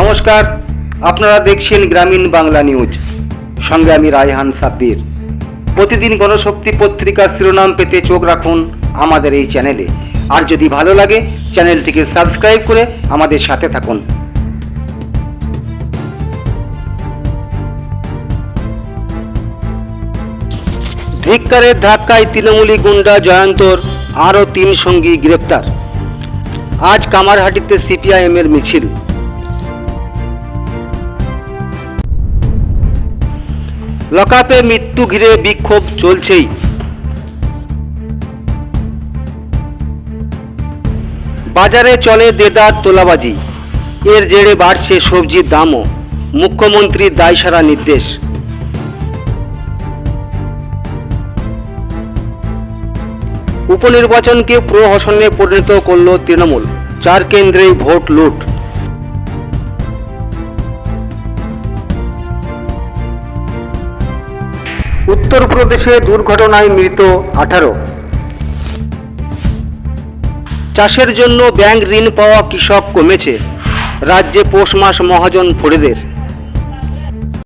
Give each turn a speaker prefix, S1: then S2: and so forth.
S1: নমস্কার, আপনারা দেখছেন গ্রামীণ বাংলা নিউজ। সঙ্গে আমি রায়হান সাব্বির। প্রতিদিন গণশক্তি পত্রিকার শিরোনাম পেতে চোখ রাখুন আমাদের এই চ্যানেলে। আর যদি ভালো লাগে, চ্যানেলটিকে সাবস্ক্রাইব করে আমাদের সাথে থাকুন। ধিক্কারের ধাক্কায় তৃণমূলী গুন্ডা জয়ন্তর, আরও তিন সঙ্গী গ্রেপ্তার। আজ কামারহাটিতে সিপিআইএমের মিছিল। লকআপে মৃত্যু ঘিরে বিক্ষোভ চলছেই। বাজারে চলে দেদার তোলাবাজি। এর জেরে বাড়ছে সবজির দামও, মুখ্যমন্ত্রীর দায়সারা নির্দেশ। উপনির্বাচনকে প্রহসনে পরিণত করল তৃণমূল, চার কেন্দ্রে ভোট লুট। উত্তরপ্রদেশে দুর্ঘটনায় মৃত আঠারো। চাষের জন্য ব্যাংক ঋণ পাওয়া কৃষক কমেছে। রাজ্যে পৌষ মাস মহাজন ফরিদের